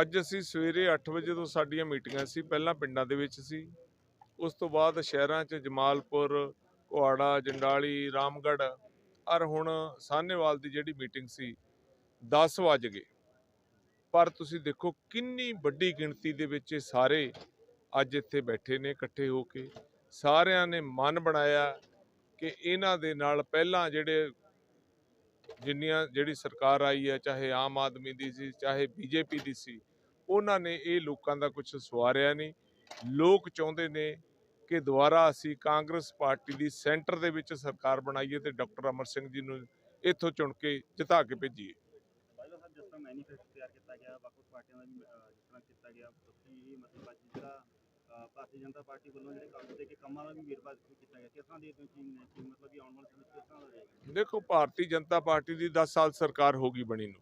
ਅੱਜ ਅਸੀਂ ਸਵੇਰੇ 8 ਵਜੇ ਤੋਂ ਸਾਡੀਆਂ ਮੀਟਿੰਗਾਂ ਸੀ, ਪਹਿਲਾਂ ਪਿੰਡਾਂ ਦੇ ਵਿੱਚ ਸੀ। ਉਸ ਤੋਂ ਬਾਅਦ ਸ਼ਹਿਰਾਂ 'ਚ ਜਮਾਲਪੁਰ ਕੁਹਾੜਾ ਜੰਡਾਲੀ, ਰਾਮਗੜ੍ਹ ਔਰ ਹੁਣ ਸਾਹਨੇਵਾਲ ਦੀ ਜਿਹੜੀ ਮੀਟਿੰਗ ਸੀ 10 ਵਜ ਗਏ। ਪਰ ਤੁਸੀਂ ਦੇਖੋ ਕਿੰਨੀ ਵੱਡੀ ਗਿਣਤੀ ਦੇ ਵਿੱਚ ਇਹ ਸਾਰੇ ਅੱਜ ਇੱਥੇ ਬੈਠੇ ਨੇ, ਇਕੱਠੇ ਹੋ ਕੇ। ਸਾਰਿਆਂ ਨੇ ਮਨ ਬਣਾਇਆ ਕਿ ਇਹਨਾਂ ਦੇ ਨਾਲ ਪਹਿਲਾਂ ਜਿਹੜੇ ਜਿੰਨੀਆਂ ਜਿਹੜੀ ਸਰਕਾਰ ਆਈ ਹੈ, ਚਾਹੇ ਆਮ ਆਦਮੀ ਦੀ ਸੀ, ਚਾਹੇ ਬੀਜੇਪੀ ਦੀ ਸੀ, ਉਹਨਾਂ ਨੇ ਇਹ ਲੋਕਾਂ ਦਾ ਕੁਝ ਸਵਾਰਿਆ ਨਹੀਂ। ਲੋਕ ਚਾਹੁੰਦੇ ਨੇ ਕਿ ਦੁਬਾਰਾ ਅਸੀਂ ਕਾਂਗਰਸ ਪਾਰਟੀ ਦੀ ਸੈਂਟਰ ਦੇ ਵਿੱਚ ਸਰਕਾਰ ਬਣਾਈਏ ਤੇ ਡਾਕਟਰ ਅਮਰ ਸਿੰਘ ਜੀ ਨੂੰ ਇੱਥੋਂ ਚੁਣ ਕੇ ਜਿਤਾ ਕੇ ਭੇਜੀਏ। ਬਾਈਲਾ ਸਾਹਿਬ ਜਿਸ ਤਰ੍ਹਾਂ ਮੈਨੀਫੈਸਟੋ ਤਿਆਰ ਕੀਤਾ ਗਿਆ ਵੱਖ ਪਾਰਟੀਆਂ ਦਾ ਜਿਸ ਤਰ੍ਹਾਂ ਕੀਤਾ ਗਿਆ, ਤੁਸੀਂ ਮਤਲਬ ਜਿਹੜਾ ਭਾਰਤੀ ਜਨਤਾ ਪਾਰਟੀ ਵੱਲੋਂ ਜਿਹੜੇ ਕੰਮ ਦੇ ਕੇ ਕੰਮਾਂ ਦਾ ਵੀ ਵੇਰਵਾ ਕੀਤਾ ਗਿਆ ਕਿਸ ਤਰ੍ਹਾਂ ਦੀ ਤੁਸੀਂ ਨੇ ਕਿ ਮਤਲਬ ਕਿ ਆਉਣ ਵਾਲੇ ਸਮੇਂ 'ਚ ਕਿਸ ਤਰ੍ਹਾਂ ਦਾ ਰਹੇਗਾ? ਦੇਖੋ ਭਾਰਤੀ ਜਨਤਾ ਪਾਰਟੀ ਦੀ 10 ਸਾਲ ਸਰਕਾਰ ਹੋ ਗਈ ਬਣੀ ਨੂੰ।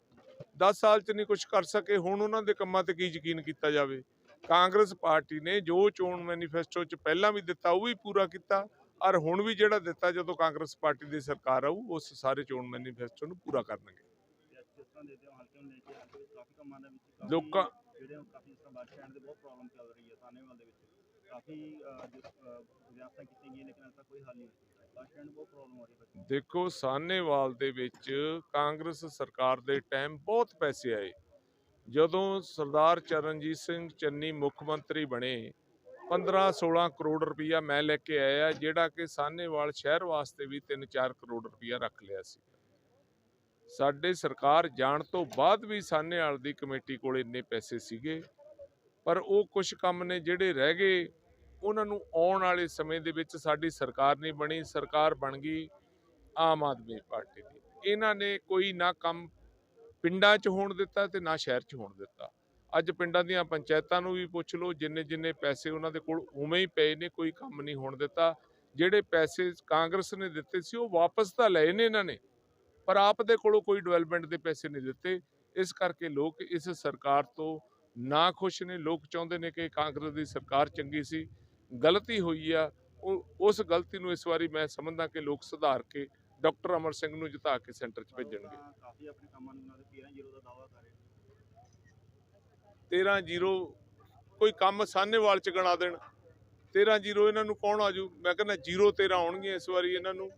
10 ਸਾਲ ਚ ਨਹੀਂ ਕੁਝ ਕਰ ਸਕੇ। ਹੁਣ ਉਹਨਾਂ ਦੇ ਕੰਮਾਂ ਤੇ ਕੀ ਯਕੀਨ ਕੀਤਾ ਜਾਵੇ? ਕਾਂਗਰਸ ਪਾਰਟੀ ਨੇ ਜੋ ਚੋਣ ਮੈਨੀਫੈਸਟੋ ਚ ਪਹਿਲਾਂ ਵੀ ਦਿੱਤਾ ਉਹ ਵੀ ਪੂਰਾ ਕੀਤਾ। ਔਰ ਹੁਣ ਵੀ ਜਿਹੜਾ ਦਿੱਤਾ ਜਦੋਂ ਕਾਂਗਰਸ ਪਾਰਟੀ ਦੀ ਸਰਕਾਰ ਆਊ ਉਸ ਸਾਰੇ ਚੋਣ ਮੈਨੀਫੈਸਟੋ ਨੂੰ ਪੂਰਾ ਕਰਨਗੇ। ਤੇ ਅੱਜ ਹੋ ਕਾਫੀ ਜਿਸ ਤਰ੍ਹਾਂ ਬੱਸ ਸਟੈਂਡ ਦੇ ਬਹੁਤ ਪ੍ਰੋਬਲਮ ਚੱਲ ਰਹੀ ਹੈ ਸਾਨੇਵਾਲ ਦੇ ਵਿੱਚ। ਕਾਫੀ ਅਹ, ਜਿਸ ਅਹ, ਲੇਕਿਨ ਅਜੇ ਤੱਕ ਕੋਈ ਹੱਲ ਨਹੀਂ ਹੋਇਆ। ਬੱਸ ਬਹੁਤ ਪ੍ਰੋਬਲਮ ਹੋ ਰਹੀ ਹੈ ਦੇਖੋ ਸਾਹਨੇਵਾਲ ਦੇ ਵਿੱਚ ਕਾਂਗਰਸ ਸਰਕਾਰ ਦੇ ਟਾਈਮ ਬਹੁਤ ਪੈਸੇ ਆਏ। ਜਦੋਂ ਸਰਦਾਰ ਚਰਨਜੀਤ ਸਿੰਘ ਚੰਨੀ ਮੁੱਖ ਮੰਤਰੀ ਬਣੇ 15-16 ਕਰੋੜ ਰੁਪਇਆ ਮੈਂ ਲੈ ਕੇ ਆਇਆ ਜਿਹੜਾ ਕਿ ਸਾਨੇਵਾਲ ਸ਼ਹਿਰ ਵਾਸਤੇ ਵੀ 3-4 ਕਰੋੜ ਰੁਪਇਆ ਰੱਖ ਲਿਆ ਸੀ। ਸਾਡੇ ਸਰਕਾਰ ਜਾਣ ਤੋਂ ਬਾਅਦ ਵੀ ਸਾਨੇਵਾਲ ਦੀ ਕਮੇਟੀ ਕੋਲ ਇੰਨੇ ਪੈਸੇ ਸੀਗੇ, ਪਰ ਉਹ ਕੁਝ ਕੰਮ ਨੇ ਜਿਹੜੇ ਰਹਿ ਗਏ, ਉਹਨਾਂ ਨੂੰ ਆਉਣ ਵਾਲੇ ਸਮੇਂ ਦੇ ਵਿੱਚ ਸਾਡੀ ਸਰਕਾਰ ਨਹੀਂ ਬਣੀ, ਸਰਕਾਰ ਬਣ ਗਈ ਆਮ ਆਦਮੀ ਪਾਰਟੀ ਦੀ। ਇਹਨਾਂ ਨੇ ਕੋਈ ਨਾ ਕੰਮ ਪਿੰਡਾਂ 'ਚ ਹੋਣ ਦਿੱਤਾ ਤੇ ਨਾ ਸ਼ਹਿਰ 'ਚ ਹੋਣ ਦਿੱਤਾ। ਅੱਜ ਪਿੰਡਾਂ ਦੀਆਂ ਪੰਚਾਇਤਾਂ ਨੂੰ ਵੀ ਪੁੱਛ ਲਓ, ਜਿੰਨੇ ਜਿੰਨੇ ਪੈਸੇ ਉਹਨਾਂ ਦੇ ਕੋਲ ਉਵੇਂ ਹੀ ਪਏ ਨੇ, ਕੋਈ ਕੰਮ ਨਹੀਂ ਹੋਣ ਦਿੱਤਾ। ਜਿਹੜੇ ਪੈਸੇ ਕਾਂਗਰਸ ਨੇ ਦਿੱਤੇ ਸੀ, ਉਹ ਵਾਪਸ ਤਾਂ ਲਏ ਨੇ ਇਹਨਾਂ ਨੇ। ਪਰ ਆਪ ਦੇ ਕੋਲੋਂ ਕੋਈ ਡਿਵੈਲਪਮੈਂਟ ਦੇ ਪੈਸੇ ਨਹੀਂ ਦਿੱਤੇ। ਇਸ ਕਰਕੇ ਲੋਕ ਇਸ ਸਰਕਾਰ ਤੋਂ ਨਾ ਖੁਸ਼ ਨੇ। ਲੋਕ ਚਾਹੁੰਦੇ ਨੇ ਕਿ ਕਾਂਗਰਸ ਦੀ ਸਰਕਾਰ ਚੰਗੀ ਸੀ। ਗਲਤੀ ਹੋਈ ਆ। ਉਹ ਉਸ ਗਲਤੀ ਨੂੰ ਇਸ ਵਾਰੀ ਮੈਂ ਸਮਝਦਾ ਕਿ ਲੋਕ ਸੁਧਾਰ ਕੇ ਡਾਕਟਰ ਅਮਰ ਸਿੰਘ ਨੂੰ ਜਿਤਾ ਕੇ ਸੈਂਟਰ 'ਚ ਭੇਜਣਗੇ। ਤਾਂ ਕਾਫੀ ਆਪਣੇ ਕੰਮਾਂ ਨੂੰ 13 ਜ਼ੀਰੋ ਦਾ ਦਾਅਵਾ ਕਰ ਰਹੇ 13 ਜ਼ੀਰੋ ਕੋਈ ਕੰਮ ਸਾਹਨੇਵਾਲ ਚ ਗਣਾ ਦੇਣ। 13 ਜ਼ੀਰੋ ਇਹਨਾਂ ਨੂੰ ਕੌਣ ਆਜੂ? ਮੈਂ ਕਹਿੰਦਾ ਜ਼ੀਰੋ 13 ਆਉਣਗੀਆਂ ਇਸ ਵਾਰੀ ਇਹਨਾਂ ਨੂੰ।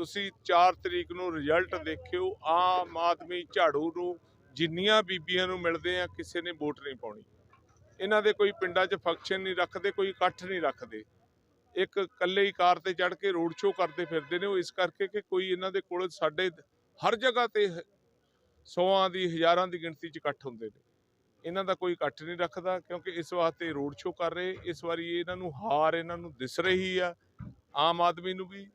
ਤੁਸੀਂ 4 ਤਰੀਕ ਨੂੰ ਰਿਜ਼ਲਟ ਦੇਖਿਓ, ਆਮ ਆਦਮੀ ਝਾੜੂ ਨੂੰ ਜਿੰਨੀਆਂ ਬੀਬੀਆਂ ਨੂੰ ਮਿਲਦੇ ਆ, ਕਿਸੇ ਨੇ ਵੋਟ ਨਹੀਂ ਪਾਉਣੀ। ਇਹਨਾਂ ਦੇ ਕੋਈ ਪਿੰਡਾਂ 'ਚ ਫੰਕਸ਼ਨ ਨਹੀਂ ਰੱਖਦੇ, ਕੋਈ ਇਕੱਠ ਨਹੀਂ ਰੱਖਦੇ। ਇੱਕ ਇਕੱਲੇ ਹੀ ਕਾਰ ਤੇ ਚੜ ਕੇ ਰੋਡ ਸ਼ੋਅ ਕਰਦੇ ਫਿਰਦੇ ਨੇ, ਉਹ ਇਸ ਕਰਕੇ ਕਿ ਕੋਈ ਇਹਨਾਂ ਦੇ ਕੋਲ ਸਾਡੇ ਹਰ ਜਗ੍ਹਾ ਤੇ ਹ- ਸੌਆਂ ਦੀ, ਹਜ਼ਾਰਾਂ ਦੀ ਗਿਣਤੀ 'ਚ ਇਕੱਠ ਹੁੰਦੇ ਨੇ। ਇਹਨਾਂ ਦਾ ਕੋਈ ਇਕੱਠ ਨਹੀਂ ਰੱਖਦਾ, ਕਿਉਂਕਿ ਇਸ ਵਾਸਤੇ ਰੋਡ ਸ਼ੋਅ ਕਰ ਰਹੇ, ਇਸ ਵਾਰੀ ਇਹਨਾਂ ਨੂੰ ਹਾਰ ਇਹਨਾਂ ਨੂੰ ਦਿਸ ਰਹੀ ਆ, ਆਮ ਆਦਮੀ ਨੂੰ ਵੀ।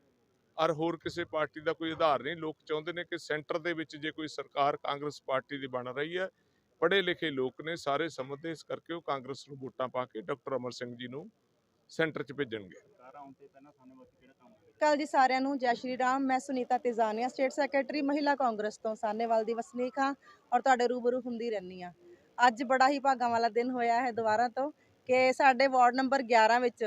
ਔਰ ਹੋਰ ਕਿਸੇ ਪਾਰਟੀ ਦਾ ਕੋਈ ਆਧਾਰ ਨਹੀਂ। ਲੋਕ ਚਾਹੁੰਦੇ ਨੇ ਕਿ ਸੈਂਟਰ ਦੇ ਵਿੱਚ ਜੇ ਕੋਈ ਸਰਕਾਰ ਕਾਂਗਰਸ ਪਾਰਟੀ ਦੀ ਬਣ ਰਹੀ ਹੈ, ਪੜ੍ਹੇ ਲਿਖੇ ਲੋਕ ਨੇ, ਸਾਰੇ ਸਮਝਦੇ ਇਸ ਕਰਕੇ ਉਹ ਕਾਂਗਰਸ ਨੂੰ ਵੋਟਾਂ ਪਾ ਕੇ ਡਾਕਟਰ ਅਮਰ ਸਿੰਘ ਜੀ ਨੂੰ ਸੈਂਟਰ 'ਚ ਭੇਜਣਗੇ। ਕੱਲ ਜੀ ਸਾਰਿਆਂ ਨੂੰ ਜੈ ਸ਼੍ਰੀ ਰਾਮ। ਮੈਂ ਸੁਨੀਤਾ ਤੇਜ਼ਾਨੀਆ ਸਟੇਟ ਸੈਕਟਰੀ, ਮਹਿਲਾ ਕਾਂਗਰਸ ਤੋਂ। ਸਾਨੇਵਾਲ ਦੀ ਵਸਨੀਕ ਹਾਂ ਔਰ ਤੁਹਾਡੇ ਰੂਬਰੂ ਹੁੰਦੀ ਰਹਿੰਦੀ ਹਾਂ। ਅੱਜ ਬੜਾ ਹੀ ਭਾਗਾਂ ਵਾਲਾ ਦਿਨ ਹੋਇਆ ਹੈ ਦੁਬਾਰਾ ਤੋਂ ਕਿ ਸਾਡੇ ਵਾਰਡ ਨੰਬਰ 11 ਵਿੱਚ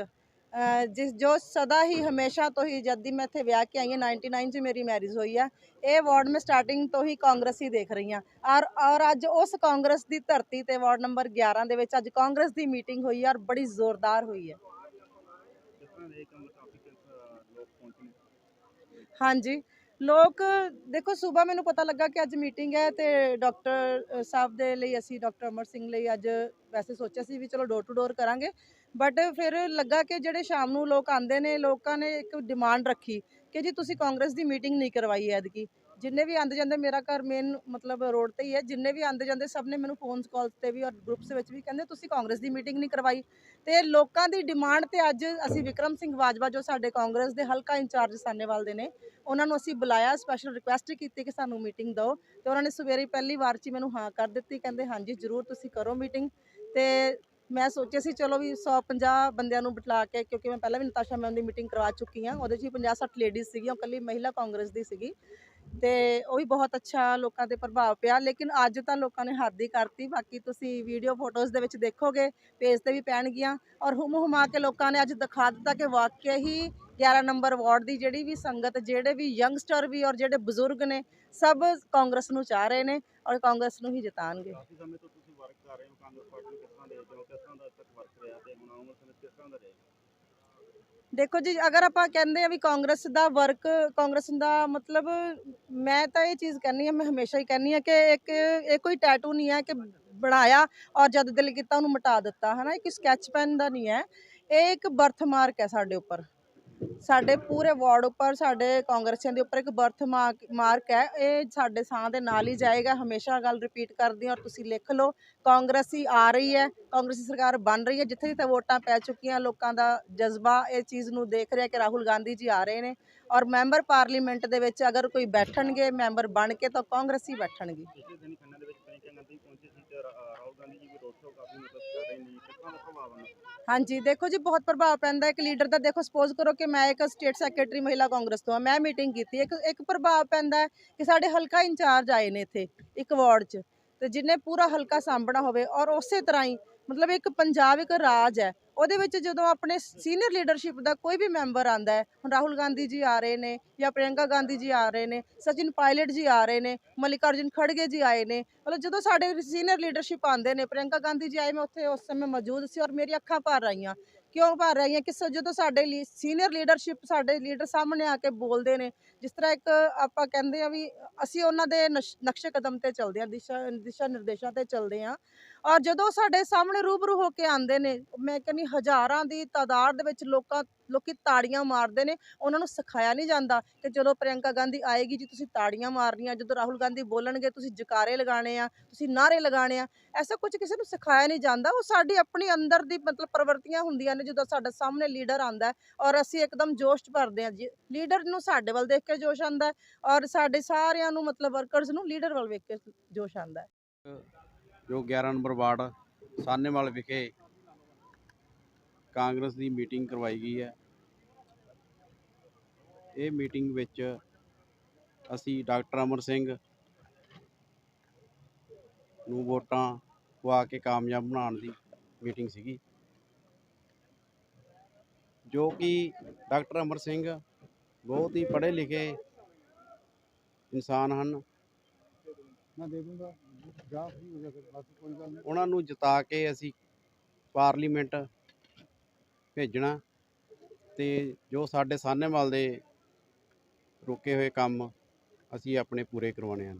ਜਿਸ ਜੋ ਸਦਾ ਹੀ ਹਮੇਸ਼ਾ ਤੋਂ ਹੀ ਜਦ ਦੀ ਮੈਂ ਇੱਥੇ ਵਿਆਹ ਕੇ ਆਈ ਹਾਂ 99 ਚ ਮੇਰੀ ਮੈਰਿਜ ਹੋਈ ਆ, ਇਹ ਵਾਰਡ ਮੈਂ ਸਟਾਰਟਿੰਗ ਤੋਂ ਹੀ ਕਾਂਗਰਸ ਹੀ ਦੇਖ ਰਹੀ ਹਾਂ। ਔਰ ਔਰ ਅੱਜ ਉਸ ਕਾਂਗਰਸ ਦੀ ਧਰਤੀ ਤੇ ਵਾਰਡ ਨੰਬਰ 11 ਦੇ ਵਿੱਚ ਅੱਜ ਕਾਂਗਰਸ ਦੀ ਮੀਟਿੰਗ ਹੋਈ ਹੈ ਔਰ ਬੜੀ ਜ਼ੋਰਦਾਰ ਹੋਈ ਹੈ ਹਾਂਜੀ। ਲੋਕ, ਦੇਖੋ ਸਵੇਰ ਮੈਨੂੰ ਪਤਾ ਲੱਗਾ ਕਿ ਅੱਜ ਮੀਟਿੰਗ ਹੈ ਤੇ ਡਾਕਟਰ ਸਾਹਿਬ ਦੇ ਲਈ, ਅਸੀਂ ਡਾਕਟਰ ਅਮਰ ਸਿੰਘ ਲਈ ਅੱਜ ਵੈਸੇ ਸੋਚਿਆ ਸੀ ਵੀ ਚਲੋ ਡੋਰ ਟੂ ਡੋਰ ਕਰਾਂਗੇ। ਬਟ ਫਿਰ ਲੱਗਾ ਕਿ ਜਿਹੜੇ ਸ਼ਾਮ ਨੂੰ ਲੋਕ ਆਂਦੇ ਨੇ ਲੋਕਾਂ ਨੇ ਇੱਕ ਡਿਮਾਂਡ ਰੱਖੀ ਕਿ ਜੀ ਤੁਸੀਂ ਕਾਂਗਰਸ ਦੀ ਮੀਟਿੰਗ ਨਹੀਂ ਕਰਵਾਈ ਐਤਕੀ। ਜਿੰਨੇ ਵੀ ਆਂਦੇ ਜਾਂਦੇ ਮੇਰਾ ਘਰ ਮੇਨ ਮਤਲਬ ਰੋਡ ਤੇ ਹੀ ਹੈ। ਜਿੰਨੇ ਵੀ ਆਂਦੇ ਜਾਂਦੇ ਸਭ ਨੇ ਮੈਨੂੰ ਫੋਨਸ ਕਾਲਸ ਤੇ ਵੀ ਔਰ ਗਰੁੱਪਸ ਵਿੱਚ ਵੀ ਕਹਿੰਦੇ ਤੁਸੀਂ ਕਾਂਗਰਸ ਦੀ ਮੀਟਿੰਗ ਨਹੀਂ ਕਰਵਾਈ। ਤੇ ਲੋਕਾਂ ਦੀ ਡਿਮਾਂਡ ਤੇ ਅੱਜ ਅਸੀਂ ਵਿਕਰਮ ਸਿੰਘ ਬਾਜਵਾ ਜੋ ਸਾਡੇ ਕਾਂਗਰਸ ਦੇ ਹਲਕਾ ਇੰਚਾਰਜ ਸਾਨੇਵਾਲ ਦੇ ਨੇ ਉਹਨਾਂ ਨੂੰ ਅਸੀਂ ਬੁਲਾਇਆ ਸਪੈਸ਼ਲ ਰਿਕੁਐਸਟ ਕੀਤੀ ਕਿ ਸਾਨੂੰ ਮੀਟਿੰਗ ਦਿਓ। ਤੇ ਉਹਨਾਂ ਨੇ ਸਵੇਰੇ ਪਹਿਲੀ ਵਾਰ 'ਚ ਮੈਨੂੰ ਹਾਂ ਕਰ ਦਿੱਤੀ। ਕਹਿੰਦੇ ਹਾਂਜੀ ਜ਼ਰੂਰ ਤੁਸੀਂ ਕਰੋ ਮੀਟਿੰਗ ਤੇ ਮੈਂ ਸੋਚਿਆ ਸੀ, ਚਲੋ ਵੀ 150 ਬੰਦਿਆਂ ਨੂੰ ਬਿਠਾ ਕੇ, ਕਿਉਂਕਿ ਮੈਂ ਪਹਿਲਾਂ ਵੀ ਨਤਾਸ਼ਾ ਮੈਮ ਦੀ ਮੀਟਿੰਗ ਕਰਵਾ ਚੁੱਕੀ ਹਾਂ, ਉਹਦੇ 'ਚ ਵੀ 50 60 ਲੇਡੀਜ਼ ਸੀਗੀਆਂ, ਉਹ ਕੱਲੀ ਮਹਿਲਾ ਕਾਂਗਰਸ ਦੀ ਸੀਗੀ। ਤੇ ਉਹ ਵੀ ਬਹੁਤ ਅੱਛਾ ਲੋਕਾਂ ਤੇ ਪ੍ਰਭਾਵ ਪਿਆ, ਲੇਕਿਨ ਅੱਜ ਤਾਂ ਲੋਕਾਂ ਨੇ ਹੱਦ ਹੀ ਕਰਤੀ। ਬਾਕੀ ਤੁਸੀਂ ਵੀਡੀਓ ਫੋਟੋਜ਼ ਦੇ ਵਿੱਚ ਦੇਖੋਗੇ ਪੇਜ ਤੇ ਵੀ ਪੈਣਗੀਆਂ, ਔਰ ਹੁਮ ਹੁਮਾ ਕੇ ਲੋਕਾਂ ਨੇ ਅੱਜ ਦਿਖਾ ਦਿੱਤਾ ਕਿ ਵਾਕਿਆ ਹੀ 11 ਨੰਬਰ ਵਾਰਡ ਦੀ ਜਿਹੜੀ ਵੀ ਸੰਗਤ, ਜਿਹੜੇ ਵੀ ਯੰਗਸਟਰ ਵੀ ਔਰ ਜਿਹੜੇ ਬਜ਼ੁਰਗ ਨੇ, ਸਭ ਕਾਂਗਰਸ ਨੂੰ ਚਾਹ ਰਹੇ ਨੇ ਔਰ ਕਾਂਗਰਸ ਨੂੰ ਹੀ ਜਿਤਾਣਗੇ। ਕਰ ਰਹੇ ਹੋ ਕਾਂਗਰਸ ਪਾਰਟੀ ਨੂੰ ਕਿਸ ਤਰ੍ਹਾਂ ਦੇਖਦੇ ਹੋ ਕਿਸ ਤਰ੍ਹਾਂ ਦਾ ਤੱਕ ਵਰਕ ਰਿਹਾ ਤੇ ਹੁਣ ਆਉਣ ਸਮੇਂ ਕਿਸ ਤਰ੍ਹਾਂ ਦਾ ਰਹੇਗਾ? ਦੇਖੋ ਜੀ, ਅਗਰ ਆਪਾਂ ਕਹਿੰਦੇ ਆ ਵੀ ਕਾਂਗਰਸ ਦਾ ਵਰਕ ਕਾਂਗਰਸ ਦਾ ਮਤਲਬ ਮੈਂ ਤਾਂ ਇਹ ਚੀਜ਼ ਕਹਿੰਨੀ ਆ ਮੈਂ ਹਮੇਸ਼ਾ ਹੀ ਕਹਿੰਨੀ ਆ ਕਿ ਇੱਕ ਇਹ ਕੋਈ ਟੈਟੂ ਨਹੀਂ ਹੈ ਕਿ ਬਣਾਇਆ ਔਰ ਜਦ ਦਿਲ ਕੀਤਾ ਉਹਨੂੰ ਮਿਟਾ ਦਿੱਤਾ, ਹਨਾ? ਇੱਕ ਸਕੈਚ ਪੈਨ ਦਾ ਨਹੀਂ ਹੈ। ਇਹ ਇੱਕ ਬਰਥ ਮਾਰਕ ਹੈ ਸਾਡੇ ਉੱਪਰ। ਸਾਡੇ ਪੂਰੇ ਵਾਰਡ ਉੱਪਰ, ਸਾਡੇ ਕਾਂਗਰਸੀਆਂ ਦੇ ਉੱਪਰ ਇੱਕ ਬਰਥ ਮਾਰਕ ਹੈ। ਇਹ ਸਾਡੇ ਸਾਹ ਦੇ ਨਾਲ ਹੀ ਜਾਏਗਾ। ਹਮੇਸ਼ਾ ਗੱਲ ਰਿਪੀਟ ਕਰਦੀ ਹਾਂ ਔਰ ਤੁਸੀਂ ਲਿਖ ਲਓ। ਕਾਂਗਰਸੀ ਆ ਰਹੀ ਹੈ, ਕਾਂਗਰਸੀ ਸਰਕਾਰ ਬਣ ਰਹੀ ਹੈ। ਜਿੱਥੇ ਜਿੱਥੇ ਵੋਟਾਂ ਪੈ ਚੁੱਕੀਆਂ, ਲੋਕਾਂ ਦਾ ਜਜ਼ਬਾ ਇਹ ਚੀਜ਼ ਨੂੰ ਦੇਖ ਰਿਹਾ ਕਿ ਰਾਹੁਲ ਗਾਂਧੀ ਜੀ ਆ ਰਹੇ ਨੇ ਔਰ ਮੈਂਬਰ ਪਾਰਲੀਮੈਂਟ ਦੇ ਵਿੱਚ ਅਗਰ ਕੋਈ ਬੈਠਣਗੇ, ਮੈਂਬਰ ਬਣ ਕੇ ਤਾਂ ਕਾਂਗਰਸੀ ਬੈਠਣਗੇ ਪਿਛਲੇ ਦਿਨੀ ਖੰਨਾ ਦੇ ਵਿੱਚ ਪ੍ਰਿੰਕਾ ਗਾਂਧੀ ਪਹੁੰਚੇ ਸੀ ਤੇ ਰਾ- ਰਾਹੁਲ ਗਾਂਧੀ ਜੀ ਵੀ ਰੋਡ ਸ਼ੋਅ ਕਾਫੀ ਮਤਲਬ ਕਰ ਰਹੇ ਨੇ ਕਿਸ ਤਰ੍ਹਾਂ ਦਾ ਪ੍ਰਭਾਵ ਹੈ ਹਾਂਜੀ, ਦੇਖੋ ਜੀ, ਬਹੁਤ ਪ੍ਰਭਾਵ ਪੈਂਦਾ ਇੱਕ ਲੀਡਰ ਦਾ ਦੇਖੋ ਸਪੋਜ਼ ਕਰੋ ਕਿ ਮੈਂ ਇੱਕ ਸਟੇਟ ਸੈਕਟਰੀ ਮਹਿਲਾ ਕਾਂਗਰਸ ਤੋਂ ਆ ਮੈਂ ਮੀਟਿੰਗ ਕੀਤੀ ਇੱਕ ਇੱਕ ਪ੍ਰਭਾਵ ਪੈਂਦਾ ਕਿ ਸਾਡੇ ਹਲਕਾ ਇੰਚਾਰਜ ਆਏ ਨੇ ਇੱਥੇ, ਇੱਕ ਵਾਰਡ 'ਚ। ਤੇ ਜਿਨੇ ਪੂਰਾ ਹਲਕਾ ਸਾਂਭਣਾ ਹੋਵੇ ਔਰ ਉਸੇ ਤਰ੍ਹਾਂ ਹੀ, ਮਤਲਬ ਇੱਕ ਪੰਜਾਬ ਇੱਕ ਰਾਜ ਹੈ। ਉਹਦੇ ਵਿੱਚ ਜਦੋਂ ਆਪਣੇ ਸੀਨੀਅਰ ਲੀਡਰਸ਼ਿਪ ਦਾ ਕੋਈ ਵੀ ਮੈਂਬਰ ਆਂਦਾ ਹੈ, ਹੁਣ ਰਾਹੁਲ ਗਾਂਧੀ ਜੀ ਆ ਰਹੇ ਨੇ ਜਾਂ ਪ੍ਰਿਯੰਕਾ ਗਾਂਧੀ ਜੀ ਆ ਰਹੇ ਨੇ, ਸਚਿਨ ਪਾਇਲਟ ਜੀ ਆ ਰਹੇ ਨੇ, ਮਲਿਕਾਰਜੁਨ ਖੜਗੇ ਜੀ ਆਏ ਨੇ, ਮਤਲਬ ਜਦੋਂ ਸਾਡੇ ਸੀਨੀਅਰ ਲੀਡਰਸ਼ਿਪ ਆਂਦੇ ਨੇ, ਪ੍ਰਿਯੰਕਾ ਗਾਂਧੀ ਜੀ ਆਏ, ਮੈਂ ਉੱਥੇ ਉਸ ਸਮੇਂ ਮੌਜੂਦ ਸੀ ਔਰ ਮੇਰੀ ਅੱਖਾਂ ਭਰ ਰਹੀਆਂ। ਕਿਉਂ ਭਰ ਰਹੀਆਂ? ਕਿ ਸ- ਜਦੋਂ ਸਾਡੇ ਲਈ ਸੀਨੀਅਰ ਲੀਡਰਸ਼ਿਪ ਸਾਡੇ ਲੀਡਰ ਸਾਹਮਣੇ ਆ ਕੇ ਬੋਲਦੇ ਨੇ, ਜਿਸ ਤਰ੍ਹਾਂ ਇੱਕ ਆਪਾਂ ਕਹਿੰਦੇ ਆ ਵੀ ਅਸੀਂ ਉਹਨਾਂ ਦੇ ਨਸ਼- ਨਕਸ਼ੇ ਕਦਮ ਤੇ ਚੱਲਦੇ ਆ ਦਿਸ਼ਾ ਦਿਸ਼ਾ ਨਿਰਦੇਸ਼ਾਂ ਤੇ ਚੱਲਦੇ ਆ ਔਰ ਜਦੋਂ ਸਾਡੇ ਸਾਹਮਣੇ ਰੂਬਰੂ ਹੋ ਕੇ ਆਉਂਦੇ ਨੇ, ਮੈਂ ਕਹਿੰਨੀ ਹਜ਼ਾਰਾਂ ਦੀ ਤਾਦਾਦ ਦੇ ਵਿੱਚ ਲੋਕਾਂ, ਲੋਕੀ ਤਾੜੀਆਂ ਮਾਰਦੇ ਨੇ, ਉਹਨਾਂ ਨੂੰ ਸਿਖਾਇਆ ਨਹੀਂ ਜਾਂਦਾ ਕਿ ਜਦੋਂ ਪ੍ਰਿਯੰਕਾ ਗਾਂਧੀ ਆਏਗੀ ਜੀ ਤੁਸੀਂ ਤਾੜੀਆਂ ਮਾਰਨੀਆਂ, ਜਦੋਂ ਰਾਹੁਲ ਗਾਂਧੀ ਬੋਲਣਗੇ ਤੁਸੀਂ ਜਕਾਰੇ ਲਗਾਣੇ ਆ, ਤੁਸੀਂ ਨਾਰੇ ਲਗਾਣੇ ਆ, ਐਸਾ ਕੁਝ ਕਿਸੇ ਨੂੰ ਸਿਖਾਇਆ ਨਹੀਂ ਜਾਂਦਾ। ਉਹ ਸਾਡੀ ਆਪਣੀ ਅੰਦਰ ਦੀ ਮਤਲਬ ਪ੍ਰਵਰਤੀਆਂ ਹੁੰਦੀਆਂ ਨੇ, ਜਦੋਂ ਸਾਡਾ ਸਾਹਮਣੇ ਲੀਡਰ ਆਂਦਾ ਔਰ ਅਸੀਂ ਇੱਕਦਮ ਜੋਸ਼ 'ਚ ਭਰਦੇ ਆ ਜੀ। ਲੀਡਰ ਨੂੰ ਸਾਡੇ ਵੱਲ ਦੇਖ ਕੇ ਜੋਸ਼ ਆਂਦਾ ਔਰ ਸਾਡੇ ਸਾਰਿਆਂ ਨੂੰ ਮਤਲਬ ਵਰਕਰਸ ਨੂੰ ਲੀਡਰ ਵੱਲ ਵੇਖ ਕੇ ਜੋਸ਼ ਆਂਦਾ ਜੋ 11 ਨੰਬਰ ਵਾਰਡ ਸਾਨੇਵਾਲ ਵਿਖੇ ਕਾਂਗਰਸ ਦੀ ਮੀਟਿੰਗ ਕਰਵਾਈ ਗਈ ਹੈ। ਇਹ ਮੀਟਿੰਗ ਵਿੱਚ ਅਸੀਂ ਡਾਕਟਰ ਅਮਰ ਸਿੰਘ ਨੂੰ ਵੋਟਾਂ ਪਵਾ ਕੇ ਕਾਮਯਾਬ ਬਣਾਉਣ ਦੀ ਮੀਟਿੰਗ ਸੀਗੀ। ਜੋ ਕਿ ਡਾਕਟਰ ਅਮਰ ਸਿੰਘ ਬਹੁਤ ਹੀ ਪੜ੍ਹੇ ਲਿਖੇ ਇਨਸਾਨ ਹਨ। ਮੈਂ ਦੇ ਦੂੰਗਾ। ਉਹਨਾਂ ਨੂੰ ਜਿਤਾ ਕੇ ਅਸੀਂ ਪਾਰਲੀਮੈਂਟ ਭੇਜਣਾ ਤੇ ਜੋ ਸਾਡੇ ਸਾਹਨੇਵਾਲ ਦੇ ਰੁਕੇ ਹੋਏ ਕੰਮ ਅਸੀਂ ਆਪਣੇ ਪੂਰੇ ਕਰਵਾਉਣੇ ਹਨ।